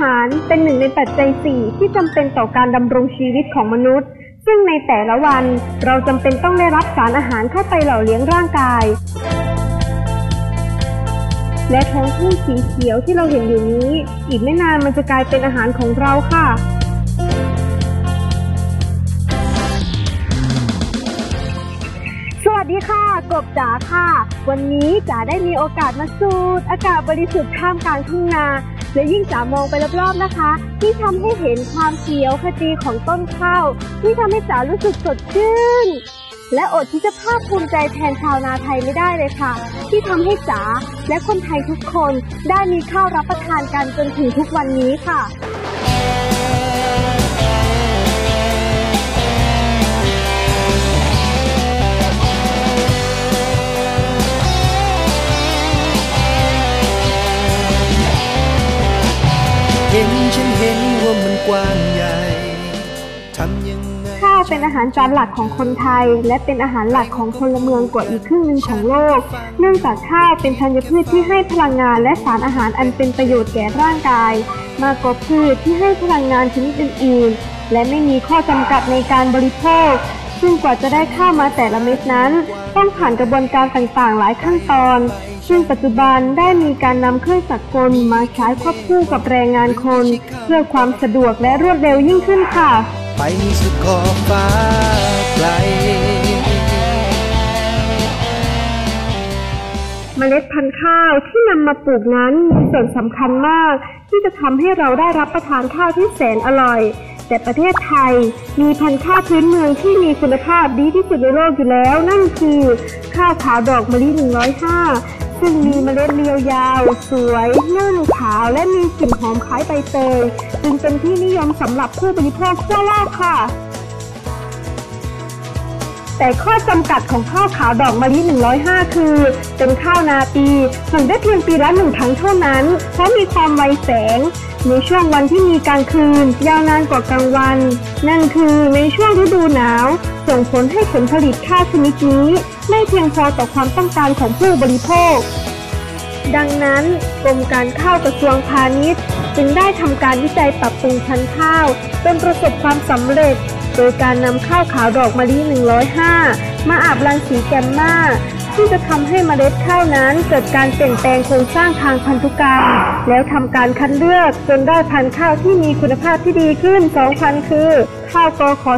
หารเป็นหนึ่งในปัจจัยสี่ที่จำเป็นต่อการดำรงชีวิตของมนุษย์ ซึ่งในแต่ละวันเราจำเป็นต้องได้รับสารอาหารเข้าไปหล่อเลี้ยงร่างกาย และท้องทุ่งสีเขียวที่เราเห็นอยู่นี้ อีกไม่นานมันจะกลายเป็นอาหารของเราค่ะสวัสดีค่ะ กบจ๋าค่ะ วันนี้จ๋าได้มีโอกาสมาสูดอากาศบริสุทธิ์ท่ามกลางทุ่งนา และยิ่งจ๋ามองไปรอบๆนะคะ ที่ทำให้เห็นความเขียวขจีของต้นข้าว ที่ทำให้จ๋ารู้สึกสดชื่น และอดที่จะภาคภูมิใจแทนชาวนาไทยไม่ได้เลยค่ะ ที่ทำให้จ๋าและคนไทยทุกคนได้มีข้าวรับประทานกันจนถึงทุกวันนี้ค่ะ เห็นฉันเห็นว่ามันกว้างใหญ่ทำยังไงข้าวเป็นอาหารจานหลักของคนไทย และเป็นอาหารหลักของพลเมืองกว่าอีกครึ่งหนึ่งของโลก เนื่องจากข้าวเป็นธัญพืชที่ให้พลังงานและสารอาหารอันเป็นประโยชน์แก่ร่างกาย มากกว่าพืชที่ให้พลังงานชนิดอื่น ๆ และไม่มีข้อจำกัดในการบริโภค ซึ่งกว่าจะได้ข้าวมาแต่ละเม็ดนั้น ต้องผ่านกระบวนการต่างๆ หลายขั้นตอน ซึ่งปัจจุบันได้มีการนำเครื่องจักรกลมาใช้ควบคู่กับแรงงานคน เพื่อความสะดวกและรวดเร็วยิ่งขึ้นค่ะ ไปสุดขอบฟ้าไกลเมล็ดพันธุ์ข้าวที่นำมาปลูกนั้นมีส่วนสำคัญมาก ที่จะทำให้เราได้รับประทานข้าวที่แสนอร่อย แต่ประเทศไทยมีพันธุ์ข้าวพื้นเมืองที่มีคุณภาพดีที่สุดในโลกอยู่แล้ว นั่นคือข้าวขาวดอกมะลิ 105 ซึ่งมีเมล็ดเรียวยาว สวยนุ่มขาวและมีกลิ่นหอมคล้ายใบเตยจึงเป็นที่นิยมสำหรับผู้บริโภคทั่วโลกค่ะ แต่ข้อจำกัดของข้าวขาวดอกมะลิ 105 คือ เป็นข้าวนาปีผลได้เพียงปีละหนึ่งครั้งเท่านั้น เพราะมีความไวแสง ในช่วงวันที่มีกลางคืน ยาวนานกว่ากลางวัน นั่นคือในช่วงฤดูหนาว ส่งผลให้ผลผลิตข้าวชนิดนี้ ไม่เพียงพอต่อความต้องการของผู้บริโภค ดังนั้นกรมการข้าวกระทรวงพาณิชย์ จึงได้ทำการวิจัยปรับปรุงพันธุ์ข้าวจนประสบความสำเร็จ โดยการนำข้าวขาวดอกมะลิ 105 มาอาบรังสีแกมมา ที่จะทำให้เมล็ดข้าวนั้นเกิดการเปลี่ยนแปลงโครงสร้างทางพันธุกรรม แล้วทำการคัดเลือกจนได้พันธุ์ข้าวที่มีคุณภาพที่ดีขึ้น2พันธุ์คือ ข้าวกอขอ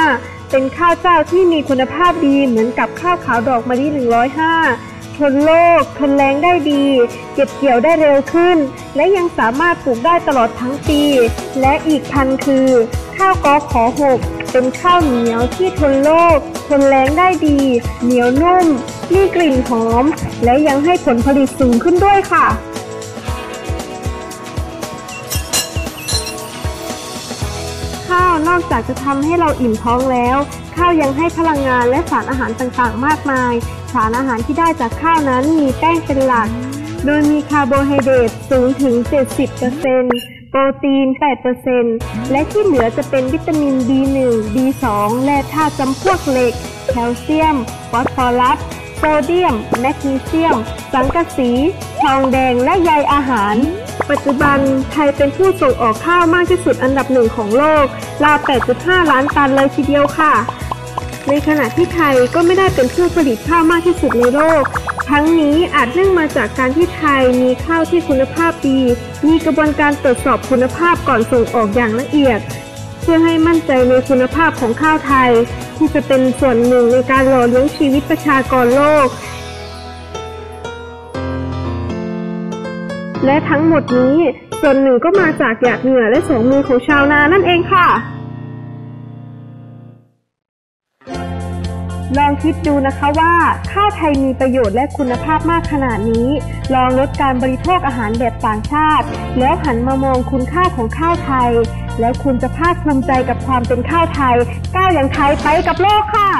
15 เป็นข้าวเจ้าที่มีคุณภาพดีเหมือนกับข้าวขาวดอกมะลิ105 ทนโรคทนแรงได้ดี เก็บเกี่ยวได้เร็วขึ้น และยังสามารถปลูกได้ตลอดทั้งปี และอีกพันคือ ข้าวกอขอหกเป็นข้าวเหนียวที่ทนโรคทนแรงได้ดี เหนียวนุ่ม มีกลิ่นหอม และยังให้ผลผลิตสูงขึ้นด้วยค่ะ อกจากจะทำให้เราอิ่มท้องแล้ว ข้าวยังให้พลังงานและสารอาหารต่างๆ มากมาย สารอาหารที่ได้จากข้าวนั้นมีแป้งเป็นหลัก โดยมีคาร์โบไฮเดรตสูงถึง 70%โปรตีน 8%และที่เหลือจะเป็นวิตามิน B1 B2 และธาตุจำพวกเหล็ก แคลเซียม ฟอสฟอรัสโซเดียม แมกนีเซียม สังกะสี ทองแดง และใยอาหาร ปัจจุบันไทยเป็นผู้ส่งออกข้าวมากที่สุดอันดับหนึ่งของโลก ราว 8.5 ล้านตันเลยทีเดียวค่ะ ในขณะที่ไทยก็ไม่ได้เป็นผู้ผลิตข้าวมากที่สุดในโลก ทั้งนี้อาจเนื่องมาจากการที่ไทยมีข้าวที่คุณภาพดี มีกระบวนการตรวจสอบคุณภาพก่อนส่งออกอย่างละเอียด เพื่อให้มั่นใจในคุณภาพของข้าวไทย ที่จะเป็นส่วนหนึ่งในการหล่อเลี้ยงชีวิตประชากรโลก และทั้งหมดนี้ส่วนหนึ่งก็มาจากหยาดเหงื่อและสองมือของชาวนานั่นเองค่ะ ลองคิดดูนะคะว่าข้าวไทยมีประโยชน์และคุณภาพมากขนาดนี้ ลองลดการบริโภคอาหารแบบต่างชาติ แล้วหันมามองคุณค่าของข้าวไทย แล้วคุณจะภาคภูมิใจกับความเป็นข้าวไทย ก้าวอย่างไทยไปกับโลกค่ะ